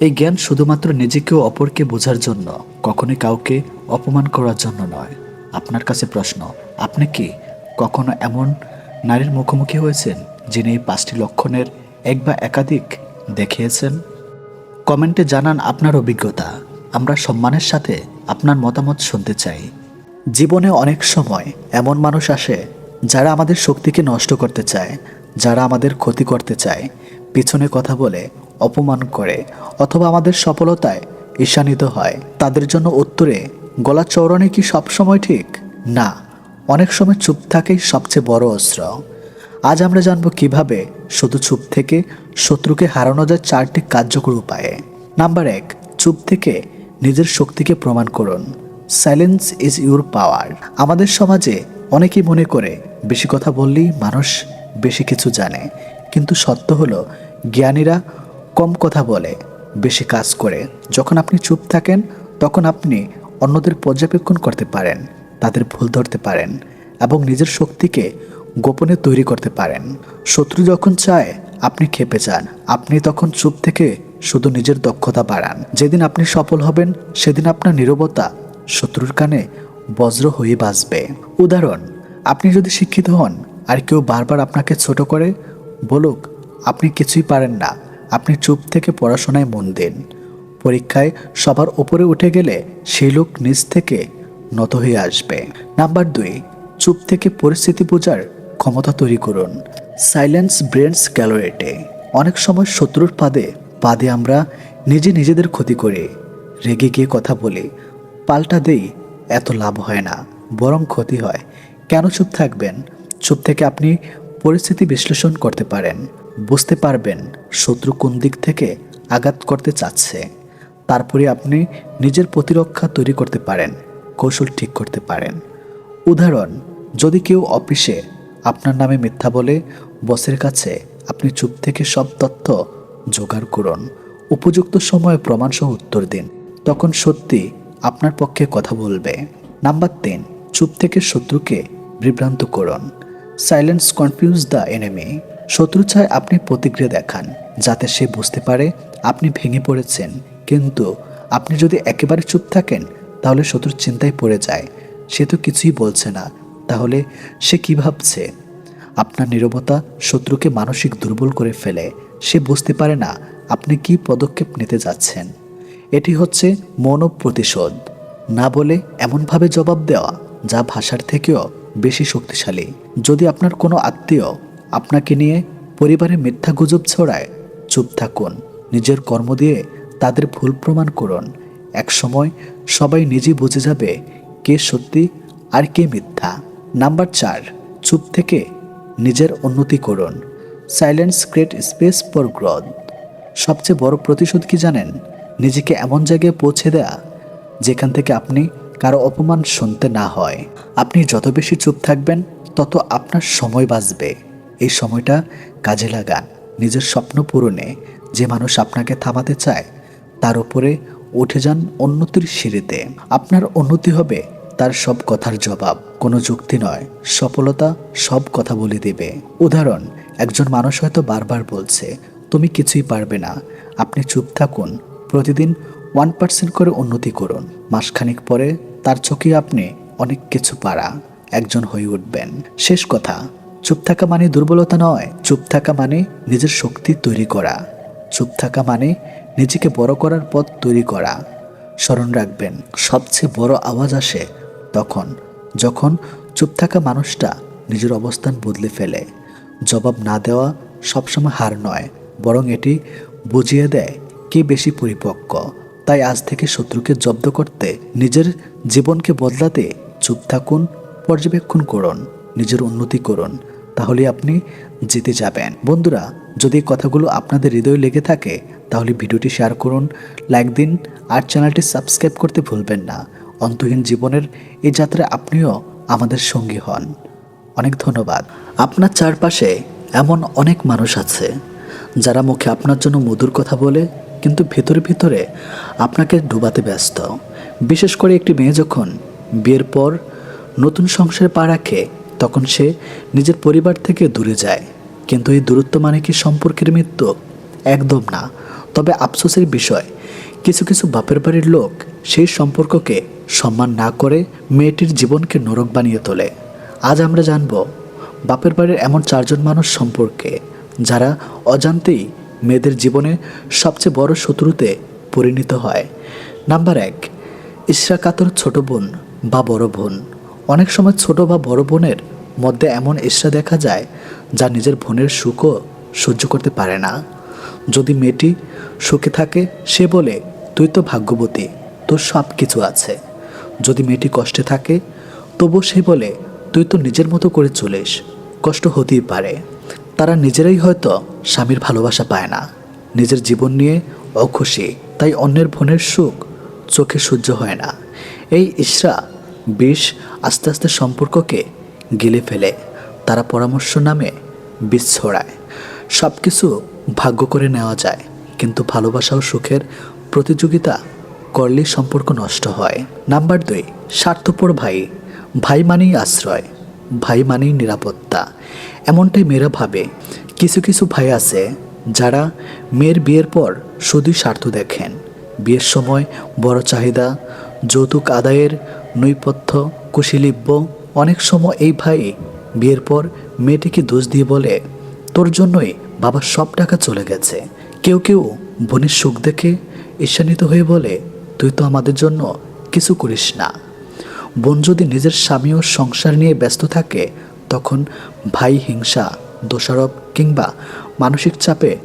এই জ্ঞান শুধুমাত্র নিজেকে ও অপরকে বোঝার জন্য, কখনোই কাউকে অপমান করার জন্য নয়। আপনার কাছে প্রশ্ন, আপনি কি কখনো এমন নারীর মুখোমুখি হয়েছেন, যিনি এই পাঁচটি লক্ষণের এক বা একাধিক দেখিয়েছেন? কমেন্টে জানান আপনার অভিজ্ঞতা। আমরা সম্মানের সাথে আপনার মতামত শুনতে চাই। জীবনে অনেক সময় এমন মানুষ আসে, যারা আমাদের শক্তিকে নষ্ট করতে চায়, যারা আমাদের ক্ষতি করতে চায়, পিছনে কথা বলে অপমান করে অথবা আমাদের সফলতায় ঈশানিত হয়। তাদের জন্য উত্তরে, গলা চৌড়ানো কি সবসময় ঠিক? না, অনেক সময় চুপ থাকেই সবচেয়ে বড় অস্ত্র। আজ আমরা জানব কীভাবে শুধু চুপ থেকে শত্রুকে হারানো যায় চারটি কার্যকর উপায়ে। নাম্বার এক, চুপ থেকে নিজের শক্তিকে প্রমাণ করুন। Silence is your power. আমাদের সমাজে অনেকেই মনে করে, বেশি কথা বললেই মানুষ বেশি কিছু জানে। কিন্তু সত্য হলো, জ্ঞানীরা কম কথা বলে, বেশি কাজ করে। যখন আপনি চুপ থাকেন, তখন আপনি অন্যদের পর্যবেক্ষণ করতে পারেন, তাদের ভুল ধরতে পারেন এবং নিজের শক্তিকে গোপনে তৈরি করতে পারেন। শত্রু যখন চায়, আপনি খেপে যান। আপনি তখন চুপ থেকে শুধু নিজের দক্ষতা বাড়ান। যেদিন আপনি সফল হবেন, সেদিন আপনার নীরবতা শত্রুর কানে বজ্র হয়ে বাজবে। উদাহরণ, আপনি যদি শিক্ষিত হন, আর কেউ বারবার আপনাকে ছোট করে বলুক, আপনি কিছুই পারেন না। আপনি চুপ থেকে পড়াশোনায় মন দিন। পরীক্ষায় সবার ওপরে উঠে গেলে সেই লোক নিজ থেকে নত হয়ে আসবে। নাম্বার দুই, চুপ থেকে পরিস্থিতি বোঝার ক্ষমতা তৈরি করুন। সাইলেন্স ব্রেন্স ক্যালোরেটে অনেক সময় শত্রুর পাদে পাদে আমরা নিজে নিজেদের ক্ষতি করি, রেগে গিয়ে কথা বলি, পাল্টা দেই, এত লাভ হয় না, বরং ক্ষতি হয়। কেন চুপ থাকবেন? চুপ থেকে আপনি পরিস্থিতি বিশ্লেষণ করতে পারেন। বুঝতে পারবেন শত্রু কোন দিক থেকে আঘাত করতে চাচ্ছে। তারপরে আপনি নিজের প্রতিরক্ষা তৈরি করতে পারেন, কৌশল ঠিক করতে পারেন। উদাহরণ, যদি কেউ অফিসে আপনার নামে মিথ্যা বলে, বসের কাছে আপনি চুপ থেকে সব তথ্য জোগাড় করুন, উপযুক্ত সময়ে প্রমাণসহ উত্তর দিন, তখন সত্যি আপনার পক্ষে কথা বলবে। নাম্বার তিন, চুপ থেকে শত্রুকে বিভ্রান্ত করুন। Silence confuse the enemy. শত্রু চায় আপনি প্রতিক্রিয়া দেখান, যাতে সে বুঝতে পারে আপনি ভেঙে পড়েছেন। কিন্তু আপনি যদি একেবারে চুপ থাকেন, তাহলে শত্রুর চিন্তায় পড়ে যায়। সে তো কিছুই বলছে না। তাহলে সে কি ভাবছে? আপনার নীরবতা শত্রুকে মানসিক দুর্বল করে ফেলে। সে বুঝতে পারে না আপনি কি পদক্ষেপ নিতে যাচ্ছেন। এটি হচ্ছে মৌন প্রতিশোধ। না বলে এমনভাবে জবাব দেওয়া, যা ভাষার থেকেও বেশি শক্তিশালী। যদি আপনার কোনো আত্মীয় আপনাকে নিয়ে পরিবারে মিথ্যা গুজব ছড়ায়, চুপ থাকুন। নিজের কর্ম দিয়ে তাদের ভুল প্রমাণ করুন। একসময় সবাই নিজেই বুঝে যাবে কে সত্যি আর কে মিথ্যা। নাম্বার চার, চুপ থেকে নিজের উন্নতি করুন। Silence create space for growth সবচেয়ে বড় প্রতিশোধ কি জানেন? নিজেকে এমন জায়গায় পৌঁছে দেয়া যেখান থেকে আপনি কারও অপমান শুনতে না হয়। আপনি যত বেশি চুপ থাকবেন, তত আপনার সময় বাঁচবে। এই সময়টা কাজে লাগান। নিজের স্বপ্ন পূরণে যে মানুষ আপনাকে থামাতে চায়, তার উপরে উঠে যান উন্নতির সিঁড়িতে। আপনার উন্নতি হবে তার সব কথার জবাব। কোনো যুক্তি নয়, সফলতা সব কথা বলে দেবে। উদাহরণ, একজন মানুষ হয়তো বারবার বলছে, তুমি কিছুই পারবে না। আপনি চুপ থাকুন। প্রতিদিন ওয়ান পার্সেন্ট করে উন্নতি করুন। মাসখানিক পরে তার চোখে আপনি অনেক কিছু পারা। একজন হয়ে উঠবেন। শেষ কথা। চুপ থাকা মানে দুর্বলতা নয়, চুপ থাকা মানে নিজের শক্তি তৈরি করা। চুপ থাকা মানে নিজেকে বড় করার পথ তৈরি করা। স্মরণ রাখবেন, সবচেয়ে বড় আওয়াজ আসে তখন, যখন চুপ থাকা মানুষটা নিজের অবস্থান বদলে ফেলে। জবাব না দেওয়া সবসময় হার নয়, বরং এটি বুঝিয়ে দেয় কে বেশি পরিপক্ক। তাই আজ থেকে শত্রুকে জব্দ করতে, নিজের জীবনকে বদলাতে চুপ থাকুন, পর্যবেক্ষণ করুন, নিজের উন্নতি করুন। তাহলে আপনি জিতে যাবেন। বন্ধুরা, যদি কথাগুলো আপনাদের হৃদয়ে লেগে থাকে, তাহলে ভিডিওটি শেয়ার করুন, লাইক দিন, আর চ্যানেলটি সাবস্ক্রাইব করতে ভুলবেন না। অন্তহীন জীবনের এই যাত্রায় আপনিও আমাদের সঙ্গী হন। অনেক ধন্যবাদ। আপনার চারপাশে এমন অনেক মানুষ আছে, যারা মুখে আপনার জন্য মধুর কথা বলে, কিন্তু ভেতরে ভিতরে আপনাকে ডুবাতে ব্যস্ত। বিশেষ করে একটি মেয়ে যখন বিয়ের পর নতুন সংসারে পা রাখে তখন সে নিজের পরিবার থেকে দূরে যায়। কিন্তু এই দূরত্ব মানে কি সম্পর্কের মৃত্যু? একদম না। তবে আফসোসের বিষয়, কিছু কিছু বাপের বাড়ির লোক সেই সম্পর্ককে সম্মান না করে মেয়েটির জীবনকে নরক বানিয়ে তোলে। আজ আমরা জানব, বাপের বাড়ির এমন চারজন মানুষ সম্পর্কে, যারা অজান্তেই মেয়েদের জীবনে সবচেয়ে বড় শত্রুতে পরিণত হয়। নাম্বার এক ইশরা কাতর ছোট বোন বা বড় বোন। অনেক সময় ছোট বা বড় বোনের মধ্যে এমন ঈর্ষা দেখা যায় যা নিজের বোনের সুখও সহ্য করতে পারে না। যদি মেয়েটি সুখে থাকে, সে বলে, তুই তো ভাগ্যবতী, তোর সব কিছু আছে। যদি মেয়েটি কষ্টে থাকে তবু সে বলে, তুই তো নিজের মতো করে চলিস, কষ্ট হতেই পারে। তারা নিজেরাই হয়তো স্বামীর ভালোবাসা পায় না। নিজের জীবন নিয়ে অখুশি, তাই অন্যের বোনের সুখ চোখে সহ্য হয় না। এই ইশরা বিষ আস্তে আস্তে সম্পর্ককে গিলে ফেলে, তারা পরামর্শ নামে বিষ ছড়ায় সব কিছু ভাগ্য করে নেওয়া যায়, কিন্তু ভালোবাসা ও সুখের প্রতিযোগিতা করলেই সম্পর্ক নষ্ট হয়। নাম্বার দুই, স্বার্থপর ভাই। ভাই মানেই আশ্রয়, ভাই মানেই নিরাপত্তা। এমনটাই মেয়েরা ভাবে। কিছু কিছু ভাই আছে যারা মেয়ের বিয়ের পর শুধুই স্বার্থ দেখেন। বিয়ের সময় বড় চাহিদা, যৌতুক আদায়ের নৈপথ্য, কুশীলিব্য, অনেক সময় এই ভাই বিয়ের পর মেয়েটিকে দোষ দিয়ে বলে, তোর জন্যই বাবার সব টাকা চলে গেছে। কেউ কেউ বোনের সুখ দেখে ঈর্ষান্বিত হয়ে বলে, তুই তো আমাদের জন্য কিছু করিস না। বোন যদি নিজের স্বামী ও সংসার নিয়ে ব্যস্ত থাকে, তখন ভাই হিংসা, দোষারোপ কিংবা মানসিক চাপে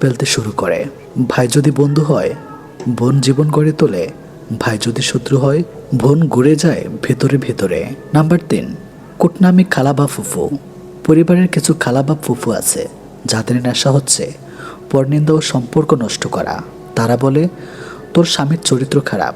ফেলতে শুরু করে। ভাই যদি বন্ধু হয়, বোন জীবন গড়ে তোলে ভাই যদি শত্রু হয়, বোন ঘুরে যায় ভেতরে ভেতরে। নাম্বার তিন, কুটনামি খালা বা ফুফু। পরিবারের কিছু খালা বা ফুফু আছে, যাদের নেশা হচ্ছে পরনিন্দা ও সম্পর্ক নষ্ট করা। তারা বলে, তোর স্বামীর চরিত্র খারাপ।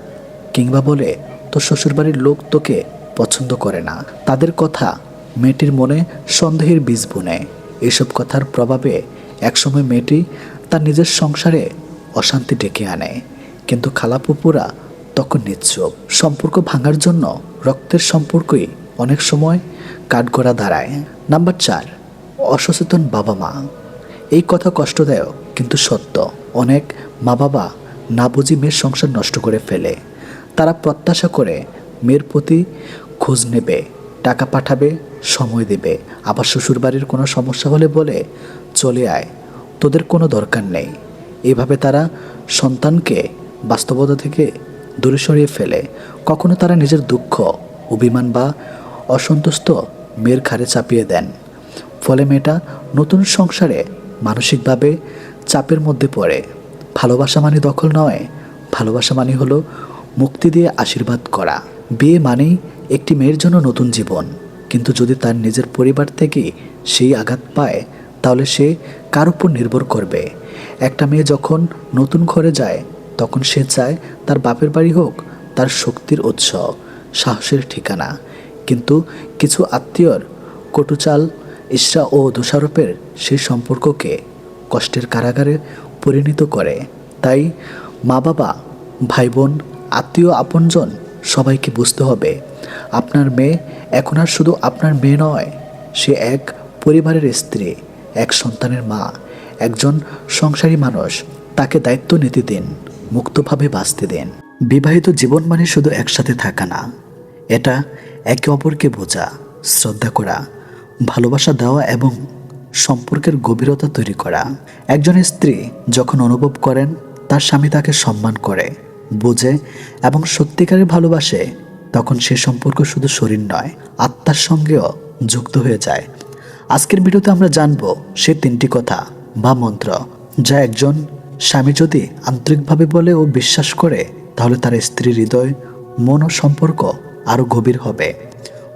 কিংবা বলে, তোর শ্বশুরবাড়ির লোক তোকে পছন্দ করে না। তাদের কথা মেয়েটির মনে সন্দেহের বীজ বুনে। এসব কথার প্রভাবে একসময় মেয়েটি তার নিজের সংসারে অশান্তি ডেকে আনে। কিন্তু খালাপুপুরা তখন নিচ্ছুপ সম্পর্ক ভাঙার জন্য রক্তের সম্পর্কই অনেক সময় কাঠগড়া দাঁড়ায় নাম্বার চার, অসচেতন বাবা মা। এই কথা কষ্টদায়ক, কিন্তু সত্য। অনেক মা বাবা না বুঝি মেয়ের সংসার নষ্ট করে ফেলে। তারা প্রত্যাশা করে মেয়ের প্রতি খোঁজ নেবে, টাকা পাঠাবে, সময় দেবে। আবার শ্বশুরবাড়ির কোনো সমস্যা হলে বলে, চলে আয়, তোদের কোনো দরকার নেই। এভাবে তারা সন্তানকে বাস্তবতা থেকে দূরে সরিয়ে ফেলে। কখনো তারা নিজের দুঃখ, অভিমান বা অসন্তুষ্ট মেয়ের ঘাড়ে চাপিয়ে দেন। ফলে মেয়েটা নতুন সংসারে মানসিকভাবে চাপের মধ্যে পড়ে। ভালোবাসা মানে দখল নয়, ভালোবাসা মানে হলো মুক্তি দিয়ে আশীর্বাদ করা। বিয়ে মানেই একটি মেয়ের জন্য নতুন জীবন। কিন্তু যদি তার নিজের পরিবার থেকে সেই আঘাত পায়, তাহলে সে কার উপর নির্ভর করবে? একটা মেয়ে যখন নতুন ঘরে যায় তখন সে চায় তার বাপের বাড়ি হোক, তার শক্তির উৎস, সাহসের ঠিকানা। কিন্তু কিছু আত্মীয়র, কটুচাল ঈর্ষা ও দোষারোপের সেই সম্পর্ককে কষ্টের কারাগারে পরিণত করে। তাই মা বাবা ভাই বোন আত্মীয়, আপনজন সবাইকে বুঝতে হবে, আপনার মেয়ে এখন আর শুধু আপনার মেয়ে নয়, সে এক পরিবারের স্ত্রী, এক সন্তানের মা, একজন সংসারী মানুষ, তাকে দায়িত্ব নিতে দিন। মুক্তভাবে বাঁচতে দিন। বিবাহিত জীবন মানে শুধু একসাথে থাকা না, এটা একে অপরকে বোঝা, শ্রদ্ধা করা, ভালোবাসা দেওয়া এবং সম্পর্কের গভীরতা তৈরি করা। একজন স্ত্রী যখন অনুভব করেন, তার স্বামী তাকে সম্মান করে, বোঝে এবং সত্যিকারের ভালোবাসে, তখন সে সম্পর্ক শুধু শরীর নয়, আত্মার সঙ্গেও যুক্ত হয়ে যায়। আজকের ভিডিওতে আমরা জানব সে তিনটি কথা বা মন্ত্র যা একজন স্বামী যদি আন্তরিকভাবে বলে ও বিশ্বাস করে, তাহলে তার স্ত্রীর হৃদয়, মন ও সম্পর্ক আরও গভীর হবে।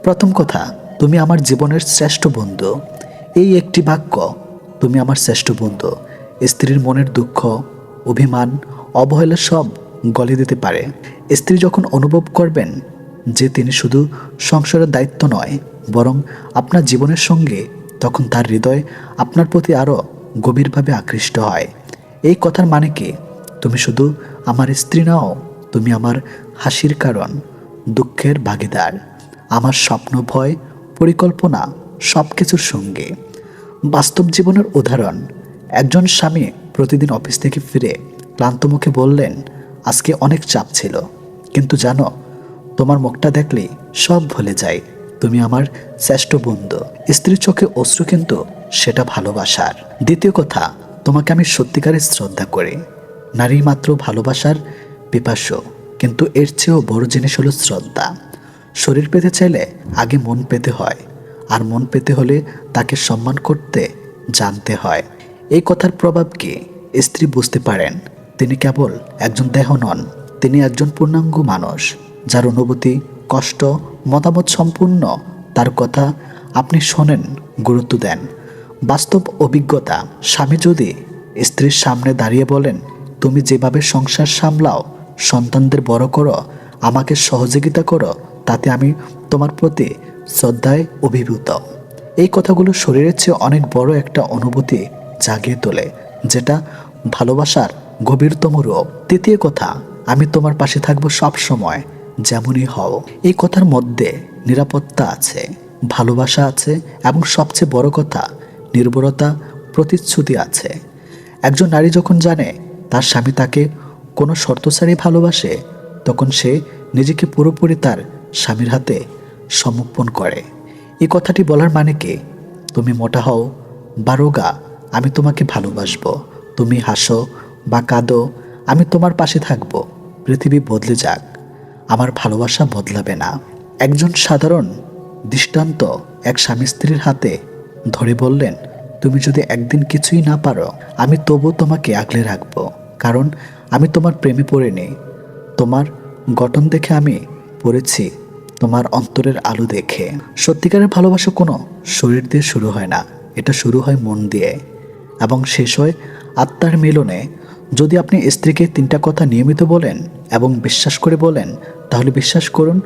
প্রথম কথা, তুমি আমার জীবনের শ্রেষ্ঠ বন্ধু। এই একটি বাক্য, তুমি আমার শ্রেষ্ঠ বন্ধু। স্ত্রীর মনের দুঃখ, অভিমান, অবহেলা সব গলে দিতে পারে। স্ত্রী যখন অনুভব করবেন যে তিনি শুধু সংসারের দায়িত্ব নয়, বরং আপনার জীবনের সঙ্গে, তখন তার হৃদয় আপনার প্রতি আরও গভীরভাবে আকৃষ্ট হয়। এই কথার মানে কি? তুমি শুধু আমার স্ত্রী নাও, তুমি আমার হাসির কারণ, দুঃখের ভাগিদার। আমার স্বপ্ন, ভয়, পরিকল্পনা সব কিছুর সঙ্গে। বাস্তব জীবনের উদাহরণ, একজন স্বামী প্রতিদিন অফিস থেকে ফিরে ক্লান্ত মুখে বললেন, আজকে অনেক চাপ ছিল। কিন্তু জানো, তোমার মুখটা দেখলে সব ভুলে যাই তুমি আমার শ্রেষ্ঠ বন্ধু। স্ত্রীর চোখে অশ্রু কিন্তু সেটা ভালোবাসার। দ্বিতীয় কথা তোমাকে আমি সত্যিকারের শ্রদ্ধা করি। নারী মাত্র ভালোবাসার পিপাস্য কিন্তু এর চেয়েও বড় জিনিস হলো শ্রদ্ধা। শরীর পেতে চাইলে আগে মন পেতে হয়, আর মন পেতে হলে তাকে সম্মান করতে জানতে হয়। এই কথার প্রভাব কি? স্ত্রী বুঝতে পারেন, তিনি কেবল একজন দেহ নন, তিনি একজন পূর্ণাঙ্গ মানুষ, যার অনুভূতি, কষ্ট, মতামত সম্পূর্ণ, তার কথা আপনি শোনেন, গুরুত্ব দেন। বাস্তব অভিজ্ঞতা। স্বামী যদি স্ত্রীর সামনে দাঁড়িয়ে বলেন, তুমি যেভাবে সংসার সামলাও, সন্তানদের বড় করো, আমাকে সহযোগিতা করো, তাতে আমি তোমার প্রতি শ্রদ্ধায় অভিভূত। এই কথাগুলো শরীরের চেয়ে অনেক বড় একটা অনুভূতি জাগিয়ে তোলে, যেটা ভালোবাসার গভীরতম রূপ। তৃতীয় কথা, আমি তোমার পাশে থাকব সব সময়, যেমনই হও। এই কথার মধ্যে নিরাপত্তা আছে, ভালোবাসা আছে, এবং সবচেয়ে বড় কথা নির্ভরতা প্রতিশ্রুতি আছে। একজন নারী যখন জানে তার স্বামী তাকে কোনো শর্ত ছাড়াই ভালোবাসে, তখন সে নিজেকে পুরোপুরি তার স্বামীর হাতে সমর্পণ করে। এই কথাটি বলার মানে কি? তুমি মোটা হও বা রোগা, আমি তোমাকে ভালোবাসবো। তুমি হাসো বা কাঁদো, আমি তোমার পাশে থাকব। পৃথিবী বদলে যাক, আমার ভালোবাসা বদলাবে না। একজন সাধারণ, দৃষ্টান্ত এক স্বামী স্ত্রীর হাতে ধরে বললেন, তুমি যদি একদিন কিছুই না পারো, আমি তবু তোমাকে আগলে রাখব, কারণ আমি তোমার প্রেমে পড়িনি। তোমার গঠন দেখে আমি পড়েছি, তোমার অন্তরের আলো দেখে। সত্যিকারের ভালোবাসা কোনো শরীর দিয়ে শুরু হয় না, এটা শুরু হয় মন দিয়ে। এবং শেষ হয় আত্মার মিলনে। যদি আপনি স্ত্রীকে তিনটা কথা নিয়মিত বলেন এবং বিশ্বাস করে বলেন, তাহলে বিশ্বাস করুন,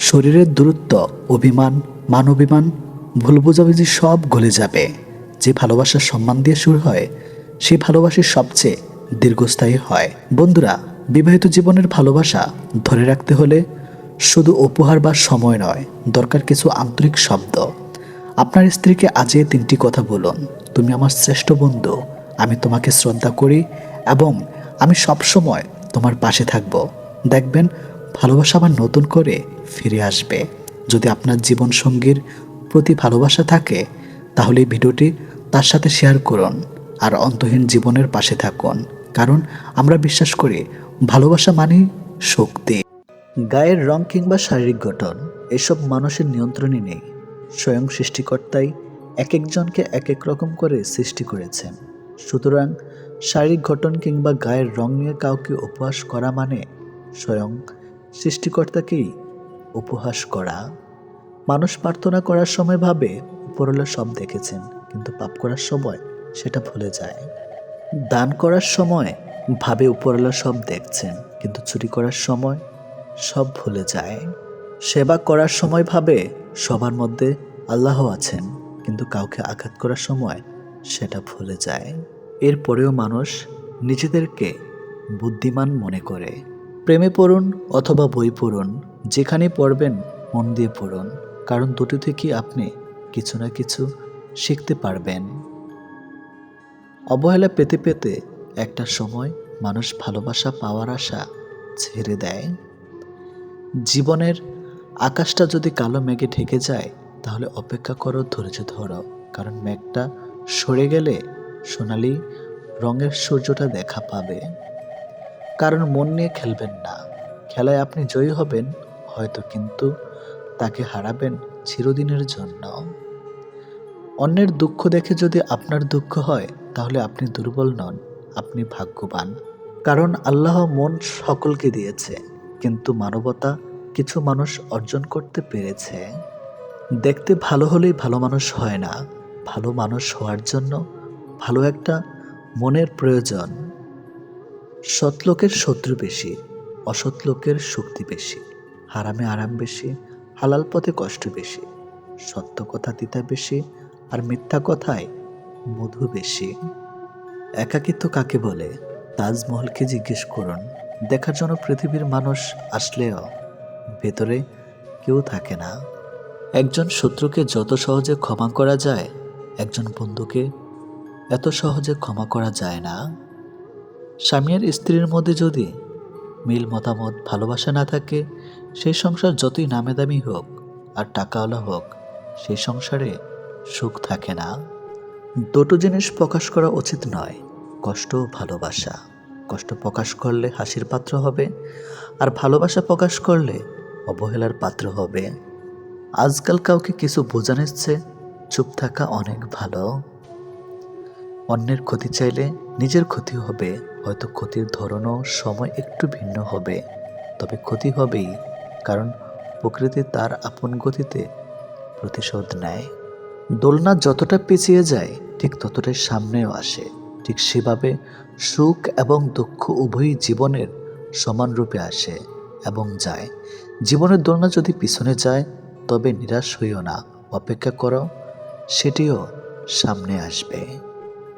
শরীরের দূরত্ব, অভিমান, মান অভিমান ভুল বোঝাবুঝি সব গলে যাবে। যে ভালোবাসার সম্মান দিয়ে শুরু হয় সেই ভালোবাসা সবচেয়ে দীর্ঘস্থায়ী হয়। বন্ধুরা, বিবাহিত জীবনের ভালোবাসা ধরে রাখতে হলে শুধু উপহার বা সময় নয়, দরকার কিছু আন্তরিক শব্দ। আপনার স্ত্রীকে আজে তিনটি কথা বলুন। তুমি আমার শ্রেষ্ঠ বন্ধু, আমি তোমাকে শ্রদ্ধা করি এবং আমি সব সময় তোমার পাশে থাকব। দেখবেন, ভালোবাসা আবার নতুন করে ফিরে আসবে। যদি আপনার জীবন সঙ্গীর প্রতি ভালোবাসা থাকে, তাহলে ভিডিওটি তার সাথে শেয়ার করুন আর অন্তহীন জীবনের পাশে থাকুন। কারণ আমরা বিশ্বাস করি, ভালোবাসা মানেই শক্তি। গায়ের রং কিংবা শারীরিক গঠন, এসব মানুষের নিয়ন্ত্রণে নেই। স্বয়ং সৃষ্টিকর্তাই এক একজনকে এক এক রকম করে সৃষ্টি করেছেন। সুতরাং শারীরিক গঠন কিংবা গায়ের রং নিয়ে কাউকে উপহাস করা মানে স্বয়ং সৃষ্টিকর্তাকেই উপহাস করা। মানুষ প্রার্থনা করার সময় ভাবে, উপরওয়ালা সব দেখেছেন, কিন্তু পাপ করার সময় সেটা ভুলে যায়। দান করার সময় ভাবে, উপরওয়ালা সব দেখছেন, কিন্তু চুরি করার সময় সব ভুলে যায়। সেবা করার সময় ভাবে, সবার মধ্যে আল্লাহ আছেন, কিন্তু কাউকে আঘাত করার সময় সেটা ভুলে যায়। এরপরেও মানুষ নিজেদেরকে বুদ্ধিমান মনে করে। প্রেমে পড়ুন অথবা বই পড়ুন যেখানে পড়বেন, মন দিয়ে পড়ুন। কারণ দুটো থেকে আপনি কিছু না কিছু শিখতে পারবেন। অবহেলা পেতে পেতে একটা সময় মানুষ ভালোবাসা পাওয়ার আশা ছেড়ে দেয়। জীবনের আকাশটা যদি কালো মেঘে ঢেকে যায়, তাহলে অপেক্ষা করো ধৈর্য ধরো, কারণ মেঘটা সরে গেলে সোনালি রঙের সূর্যটা দেখা পাবে। কারণ মন নিয়ে খেলবেন না। খেলায় আপনি জয়ী হবেন, হয়তো কিন্তু তাকে হারাবেন চিরদিনের জন্য। অন্যের দুঃখ দেখে যদি আপনার দুঃখ হয়, তাহলে আপনি দুর্বল নন, আপনি ভাগ্যবান। কারণ আল্লাহ মন সকলকে দিয়েছে, কিন্তু মানবতা কিছু মানুষ অর্জন করতে পেরেছে। দেখতে ভালো হলেই ভালো মানুষ হয় না, ভালো মানুষ হওয়ার জন্য ভালো একটা মনের প্রয়োজন। সৎ লোকের শত্রু বেশি, অসৎ লোকের শক্তি বেশি, হারামে আরাম বেশি হালাল পথে কষ্ট বেশি, সত্য কথা তিতা বেশি, আর মিথ্যা কথায় মধু বেশি। একাকিত্ব কাকে বলে? তাজমহলকে জিজ্ঞেস করুন। দেখার জন্য পৃথিবীর মানুষ আসলেও ভেতরে কেউ থাকে না। একজন শত্রুকে যত সহজে ক্ষমা করা যায়, একজন বন্ধুকে এত সহজে ক্ষমা করা যায় না। স্বামী আর স্ত্রীর মধ্যে যদি মিল মতামত ভালোবাসা না থাকে সেই সংসার যতই নামে দামি হোক আর টাকাওয়ালা হোক সেই সংসারে সুখ থাকে না। দুটো জিনিস প্রকাশ করা উচিত নয়, কষ্ট ভালোবাসা। কষ্ট প্রকাশ করলে হাসির পাত্র হবে আর ভালোবাসা প্রকাশ করলে অবহেলার পাত্র হবে। আজকাল কাউকে কিছু বোঝানোর চেয়ে চুপ থাকা অনেক ভালো। অন্যের ক্ষতি চাইলে নিজের ক্ষতি হবে, হয়তো ক্ষতির ধরনও সময় একটু ভিন্ন হবে। তবে ক্ষতি হবেই কারণ প্রকৃতি তার আপন গতিতে প্রতিশোধ নেয়। দোলনা যতটা পিছিয়ে যায়, ঠিক ততটাই সামনেও আসে। ঠিক সেভাবে সুখ এবং দুঃখ উভয়ই জীবনের সমান রূপে আসে এবং যায়। জীবনের দোলনা যদি পিছনে যায়, তবে নিরাশ হইও না, অপেক্ষা করো, সেটিও সামনে আসবে।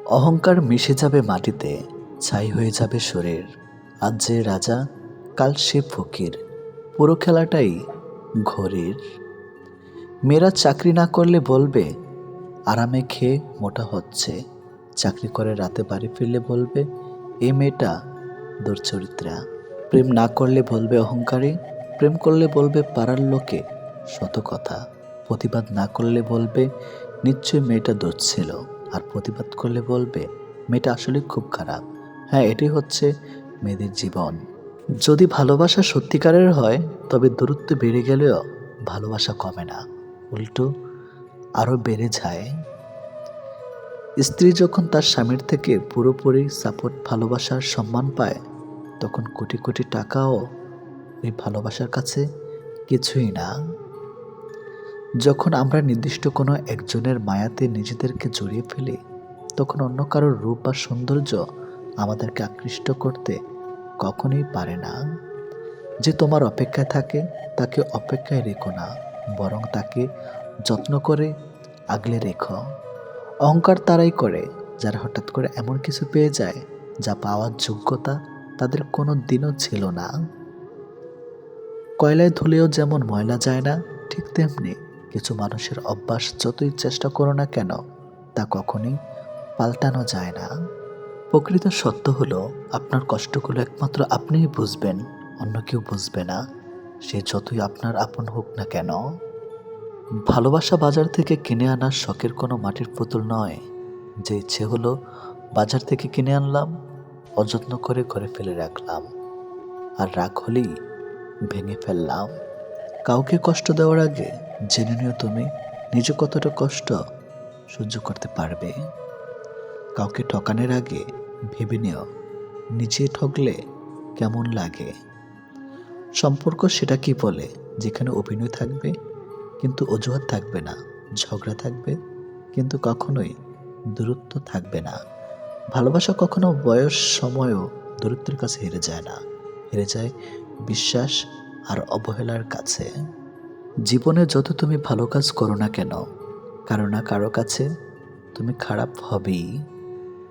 অহংকার মিশে যাবে মাটিতে, ছাই হয়ে যাবে শরীর। আজ যে রাজা, কাল সে ফকির। পুরো খেলাটাই ঘড়ির মেয়েরা চাকরি না করলে বলবে, আরামে খেয়ে মোটা হচ্ছে। চাকরি করে রাতে বাড়ি ফিরলে বলবে, এ মেয়েটা দুর্চরিত্রা। প্রেম না করলে বলবে অহংকারী। প্রেম করলে বলবে পাড়ার লোকে শত কথা। প্রতিবাদ না করলে বলবে, নিশ্চয়ই মেয়েটা দোষ ছিল। আর প্রতিবাদ করলে বলবে, মেয়েটা আসলে খুব খারাপ। হ্যাঁ এটি হচ্ছে মেয়েদের জীবন। যদি ভালোবাসা সত্যিকারের হয়, তবে দূরত্ব বেড়ে গেলেও ভালোবাসা কমে না। উল্টো, আরও বেড়ে যায়। স্ত্রী যখন তার স্বামীর থেকে পুরোপুরি সাপোর্ট ভালোবাসার সম্মান পায়, তখন কোটি কোটি টাকাও ওই ভালোবাসার কাছে কিছুই না। যখন আমরা নির্দিষ্ট কোনো একজনের মায়াতে নিজেদেরকে জড়িয়ে ফেলি, তখন অন্য কারোর রূপ বা সৌন্দর্য আমাদেরকে আকৃষ্ট করতে কখনোই পারে না। যে তোমার অপেক্ষায় থাকে, তাকে অপেক্ষায় রেখো না, বরং তাকে যত্ন করে আগলে রেখো। অহংকার তারাই করে, যারা হঠাৎ করে এমন কিছু পেয়ে যায়, যা পাওয়ার যোগ্যতা তাদের কোনো দিনও ছিল না। কয়লায় ধুলেও যেমন ময়লা যায় না, ঠিক তেমনি কিছু মানুষের অভ্যাস যতই চেষ্টা করো না কেন, তা কখনোই পাল্টানো যায় না। প্রকৃত সত্য হলো, আপনার কষ্টগুলো একমাত্র আপনিই বুঝবেন, অন্য কেউ বুঝবে না। সে যতই আপনার আপন হোক না কেন। ভালোবাসা বাজার থেকে কিনে আনার শখের কোনো মাটির পুতুল নয়। যে ইচ্ছে হলো বাজার থেকে কিনে আনলাম, অযত্ন করে ঘরে ফেলে রাখলাম। আর রাগ হলেই ভেঙে ফেললাম। কাউকে কষ্ট দেওয়ার আগে জেনে নিও তুমি, নিজে কতটা কষ্ট সহ্য করতে পারবে। কাউকে ঠকানোর আগে ভেবে নিও নিজে ঠকলে কেমন লাগে। সম্পর্ক সেটা কি বলে? যেখানে অভিনয় থাকবে, কিন্তু অজুহাত থাকবে না, ঝগড়া থাকবে, কিন্তু কখনোই দূরত্ব থাকবে না। ভালোবাসা কখনো বয়স সময়ও দূরত্বের কাছে হেরে যায় না, হেরে যায় বিশ্বাস আর অবহেলার কাছে। জীবনে যত তুমি ভালো কাজ করো না কেন, কারও না কারও কাছে তুমি খারাপ হবেই।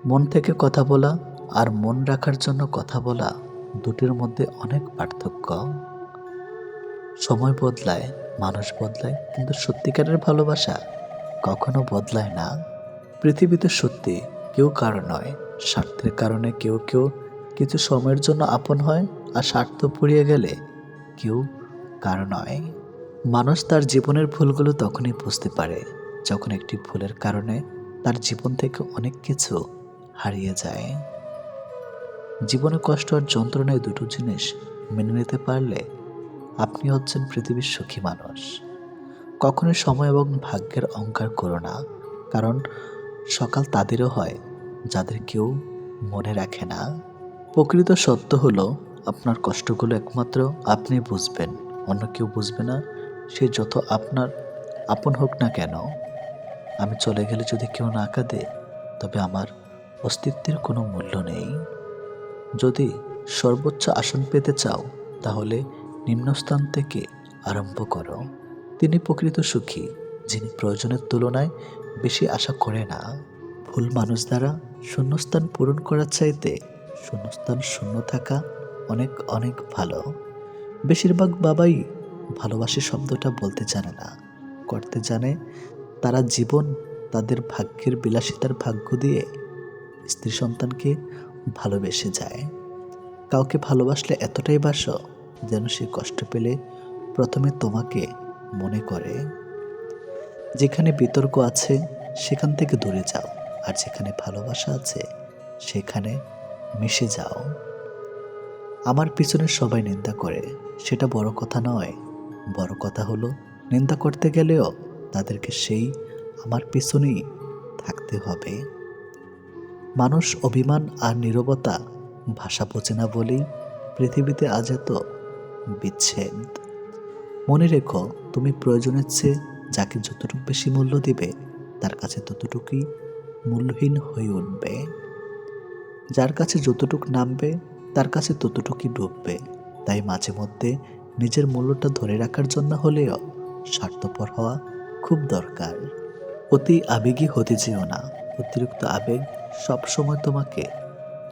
মন থেকে কথা বলা আর মন রাখার জন্য কথা বলা দুটির মধ্যে অনেক পার্থক্য। সময় বদলায়, মানুষ বদলায়, কিন্তু সত্যিকারের ভালোবাসা কখনো বদলায় না। পৃথিবীতে সত্যি কেউ কারও নয়, স্বার্থের কারণে কেউ কেউ কিছু সময়ের জন্য আপন হয় আর স্বার্থ পুড়িয়ে গেলে কেউ কারও নয়। মানুষ তার জীবনের ভুলগুলো তখনই বুঝতে পারে যখন একটি ভুলের কারণে তার জীবন থেকে অনেক কিছু হারিয়ে যায়। জীবনে কষ্ট আর যন্ত্রণায় দুটো জিনিস মেনে নিতে পারলে আপনি হচ্ছেন পৃথিবীর সুখী মানুষ। কখনোই সময় এবং ভাগ্যের অহংকার করো না, কারণ সকাল তাদেরও হয় যাদের কেউ মনে রাখে না। প্রকৃত সত্য হলো, আপনার কষ্টগুলো একমাত্র আপনি বুঝবেন, অন্য কেউ বুঝবে না, সে যত আপনার আপন হোক না কেন। আমি চলে গেলে যদি কেউ না কাঁদে, তবে আমার অস্তিত্বের কোনো মূল্য নেই। যদি সর্বোচ্চ আসন পেতে চাও, তাহলে নিম্নস্থান থেকে আরম্ভ করো। তিনি প্রকৃত সুখী, যিনি প্রয়োজনের তুলনায় বেশি আশা করে না। ভুল মানুষ দ্বারা শূন্যস্থান পূরণ করার চাইতে শূন্যস্থান শূন্য থাকা অনেক অনেক ভালো। বেশিরভাগ বাবাই ভালোবাসি শব্দটা বলতে জানে না, করতে জানে তারা জীবন তাদের ভাগ্যের বিলাসিতার ভাগ্য দিয়ে স্ত্রী সন্তানকে ভালোবেসে যায়। কাউকে ভালোবাসলে এতটাই বাসো যেন সে কষ্ট পেলে প্রথমে তোমাকে মনে করে। যেখানে বিতর্ক আছে, সেখান থেকে দূরে যাও। আর যেখানে ভালোবাসা আছে, সেখানে মিশে যাও। আমার পিছনে সবাই নিন্দা করে। সেটা বড় কথা নয়। বড় কথা হলো, নিন্দা করতে গেলেও তাদেরকে সেই আমার পিছনেই থাকতে হবে। মানুষ অভিমান আর নীরবতা ভাষা বোঝে না বলেই পৃথিবীতে আজ এত বিচ্ছেদ। মনে রেখো, তুমি প্রয়োজনের চেয়ে যাকে যতটুকু বেশি মূল্য দিবে, তার কাছে ততটুকুই মূল্যহীন হয়ে উঠবে। যার কাছে যতটুকু নামবে, তার কাছে ততটুকুই ডুববে। তাই মাঝে মধ্যে নিজের মূল্যটা ধরে রাখার জন্য হলেও স্বার্থপর হওয়া খুব দরকার। অতি আবেগী হতে যেও না। অতিরিক্ত আবেগ সবসময় তোমাকে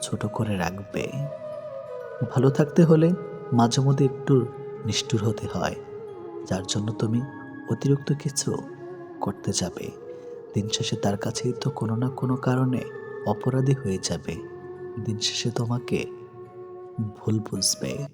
ছোট করে রাখবে। ভালো থাকতে হলে মাঝে মধ্যে একটু নিষ্ঠুর হতে হয়, যার জন্য তুমি অতিরিক্ত কিছু করতে যাবে। দিন শেষে তার কাছেই তো কোনো না কোনো কারণে অপরাধী হয়ে যাবে। দিন শেষে তোমাকে ভুল বুঝবে।